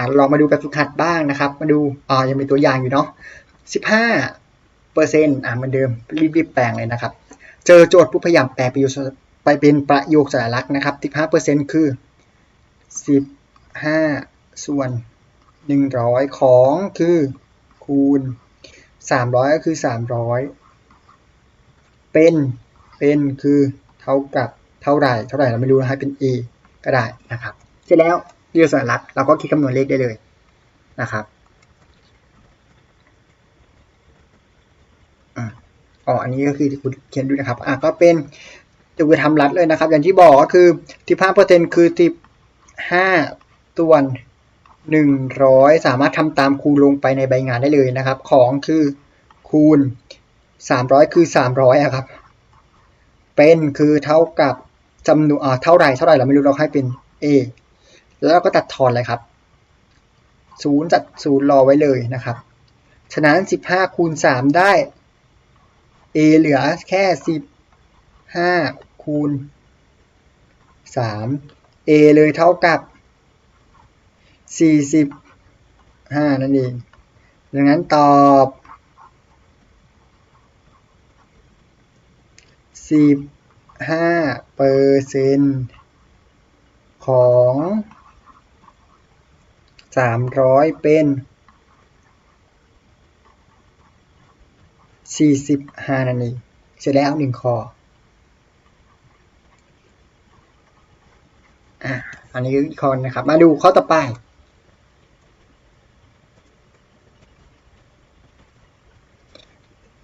อ่าลองมาดูแบบฝึกหัดบ้างนะครับ มาดูอ่ายังมีตัวอย่างอยู่เนาะ15เปอร์เซ็นต์อ่าเหมือนเดิมรีบๆแปลงเลยนะครับ เจอโจทย์ผู้พยายามแปลประโยคไปเป็นประโยคสัญลักษณ์นะครับ15เปอร์เซ็นต์คือ15ส่วน100ของคือคูณ300ก็คือ300เป็นเป็นคือเท่ากับเท่าไหร่เท่าไหร่เราไม่รู้นะให้เป็น a ก็ได้นะครับ เสร็จแล้ว ยกสัญลักษณ์เราก็คิดคำนวณเลขได้เลยนะครับอ๋ออันนี้ก็คือที่คุณเขียนดูนะครับอะก็เป็นจะไปทำรัดเลยนะครับ อย่างที่บอกก็คือที่5เปอร์เซ็นต์คือที่5ส่วน100สามารถทำตามคูณลงไปในใบงานได้เลยนะครับ ของคือคูณ300คือ300อะครับ เป็นคือเท่ากับจำนวนอะเท่าไหร่เท่าไหร่เราไม่รู้เราให้เป็น a แล้วเราก็ตัดทอนเลยครับศูนย์จัดศูนย์รอไว้เลยนะครับ ฉะนั้น 15คูณ3ได้ a เหลือแค่ 15คูณ3 a เลยเท่ากับ 45 นั่นเอง ดังนั้นตอบ15เปอร์เซ็นต์ของ สามร้อยเป็นสี่สิบฮานานีเสร็จแล้วหนึ่งคออะอันนี้คืออีกคอนนะครับ มาดูข้อต่อไป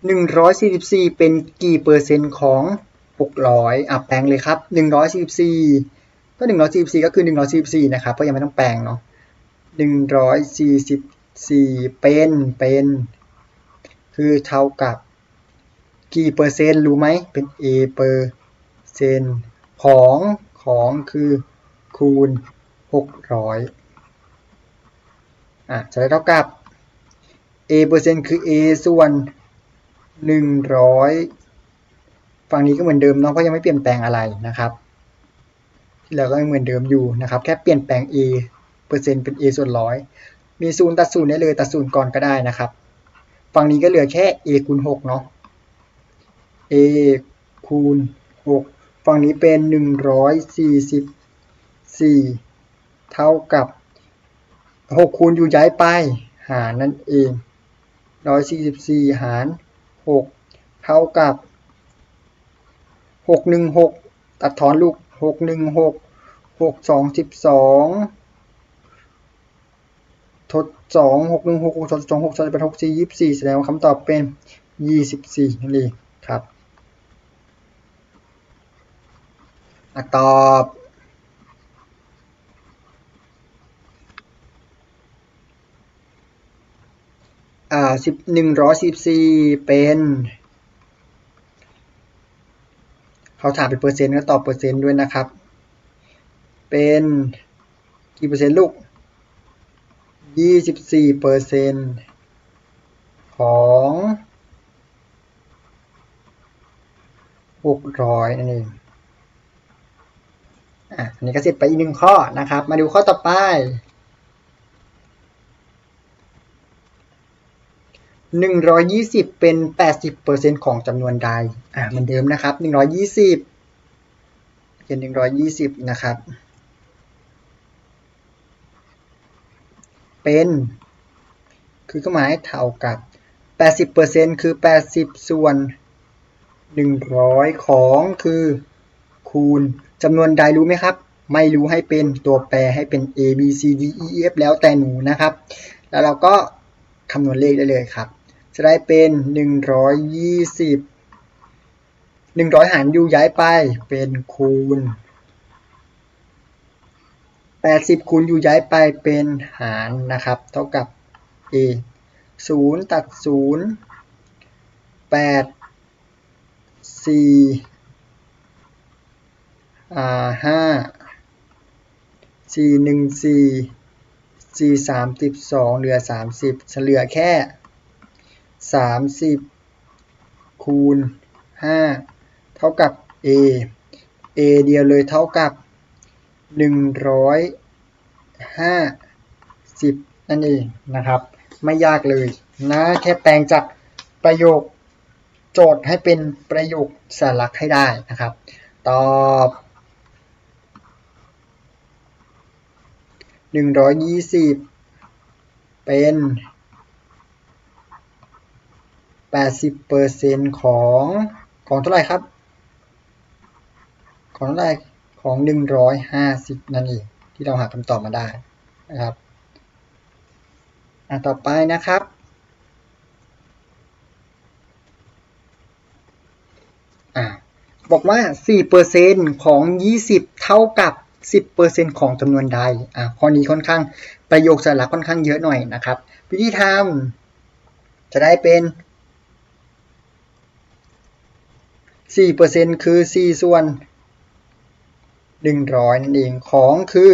หนึ่งร้อยสี่สิบสี่เป็นกี่เปอร์เซ็นต์ของหกร้อยอะแปลงเลยครับหนึ่งร้อยสี่สิบสี่ก็หนึ่งร้อยสี่สิบสี่ก็คือหนึ่งร้อยสี่สิบสี่นะครับเพราะยังไม่ต้องแปลงเนาะ 144เป็นเป็นคือเท่ากับกี่เปอร์เซ็นต์รู้ไหมเป็น a เปอร์เซ็นต์ของของคือคูณ600อะจะได้เท่ากับ a เปอร์เซ็นต์คือ a ส่วน100ฝั่งนี้ก็เหมือนเดิมเนาะเพราะยังไม่เปลี่ยนแปลงอะไรนะครับที่เหลือก็ยังเหมือนเดิมอยู่นะครับ แค่เปลี่ยนแปลง a เปอร์เซ็นต์เป็น a ส่วนร้อยมีศูนย์ตัดศูนย์ได้เลยตัดศูนย์ก่อนก็ได้นะครับ ฝั่งนี้ก็เหลือแค่ a คูณ6เนาะ a คูณ6ฝั่งนี้เป็น 144 เท่ากับ 6 คูณอยู่ย้ายไป หารนั่นเอง 144 หาร 6 เท่ากับ 616 ตัดถอนลูก 616 6 2 12 ทด2 6 1 6 6 2 6 2เป็น6 4 24แสดงว่าคำตอบเป็น24นั่นเองครับตอบอ่าสิบหนึ่งร้อยสิบสี่เป็นเขาถามเป็นเปอร์เซ็นต์ก็ตอบเปอร์เซ็นต์ด้วยนะครับ เป็นกี่เปอร์เซ็นต์ลูก ยี่สิบสี่เปอร์เซ็นต์ของหกร้อยนั่นเองอะอันนี้ก็เสร็จไปอีกหนึ่งข้อนะครับ มาดูข้อต่อไปหนึ่งร้อยยี่สิบเป็นแปดสิบเปอร์เซ็นของจำนวนใด อ่าเหมือนเดิมนะครับหนึ่งร้อยยี่สิบเป็นหนึ่งร้อยยี่สิบนะครับ เป็น คือก็หมายเท่ากับแปดสิบเปอร์เซ็นคือแปดสิบส่วนหนึ่งร้อยของคือคูณจำนวนใดรู้ไหมครับ ไม่รู้ให้เป็นตัวแปรให้เป็น a b c d e f แล้วแต่หนูนะครับ แล้วเราก็คำนวณเลขได้เลยครับ จะได้เป็น 120 100 หารยูย้ายไปเป็นคูณ 80คูณอยู่ย้ายไปเป็นหารนะครับ เท่ากับ a 0ตัด0 8 4อ่าห้าสี่หนึ่งสี่สี่สามสิบสองเหลือสามสิบเหลือแค่สามสิบคูณห้าเท่ากับ a a เดียวเลยเท่ากับ หนึ่งร้อยห้าสิบนั่นเองนะครับ ไม่ยากเลยนะแค่แปลงจากประโยคโจทย์ให้เป็นประโยคสารักให้ได้นะครับ ตอบหนึ่งร้อยยี่สิบเป็นแปดสิบเปอร์เซ็นของของเท่าไหร่ครับ ของเท่าไหร่ ของหนึ่งร้อยห้าสิบนั่นเองที่เราหาคำตอบมาได้นะครับอะต่อไปนะครับ อ่าบอกว่า 4%ของ 20 เท่ากับ 10%ของจำนวนใด อ่าข้อนี้ค่อนข้างประโยคสาระค่อนข้างเยอะหน่อยนะครับ วิธีทำจะได้เป็น4%คือ 4 ส่วน 100นั่นเองของคือ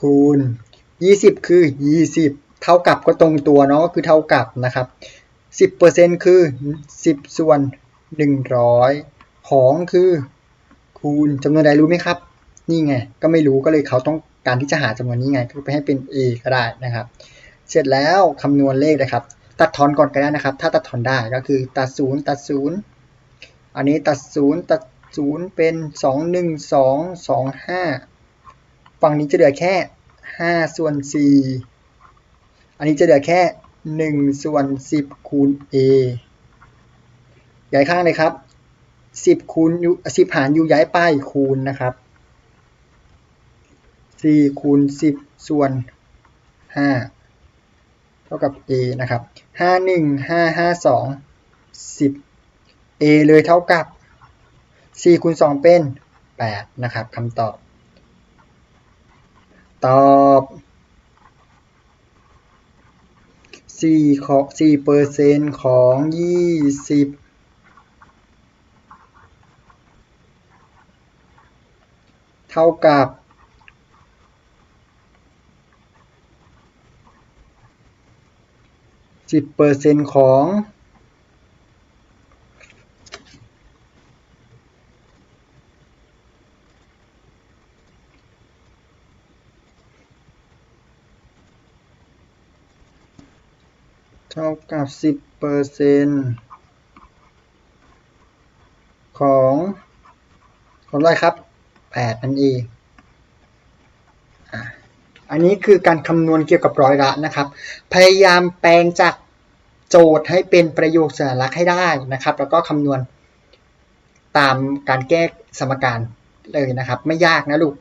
คูณ20คือ20เท่ากับก็ตรงตัวเนาะก็คือเท่ากับนะครับ10%คือ10ส่วน100ของคือ คูณจำนวนใดรู้ไหมครับ นี่ไง ก็ไม่รู้ก็เลยเขาต้องการที่จะหาจำนวนนี้ไง ก็ไปให้เป็น a ก็ได้นะครับ เสร็จแล้วคำนวณเลขเลยครับ ตัดทอนก่อนก็ได้นะครับ ถ้าตัดทอนได้ก็คือตัดศูนย์ตัดศูนย์อันนี้ตัดศูนย์ตัด ศูนย์เป็นสองหนึ่งสองสองห้าฝั่งนี้จะเหลือแค่ห้าส่วนสี่อันนี้จะเหลือแค่หนึ่งส่วนสิบคูณ a ย้ายข้างเลยครับสิบคูณยูสิบหารยูย้ายป้ายคูณนะครับสี่คูณสิบส่วนห้าเท่ากับ a นะครับห้าหนึ่งห้าห้าสองสิบ a เลยเท่ากับ สี่คูณสองเป็นแปดนะครับคำตอบ ตอบสี่ของสี่เปอร์เซ็นต์ของยี่สิบเท่ากับสิบเปอร์เซ็นต์ของ กับสิบเปอร์เซ็นต์ของของอะไรครับแปดนั่นเองอันนี้คือการคำนวณเกี่ยวกับร้อยละนะครับ พยายามแปลงจากโจทย์ให้เป็นประโยคสัญลักษณ์ให้ได้นะครับ แล้วก็คำนวณตามการแก้สมการเลยนะครับ ไม่ยากนะลูก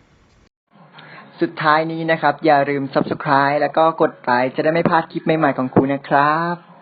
สุดท้ายนี้นะครับ อย่าลืม subscribe แล้วก็กดไลค์จะได้ไม่พลาดคลิปใหม่ๆของครูนะครับ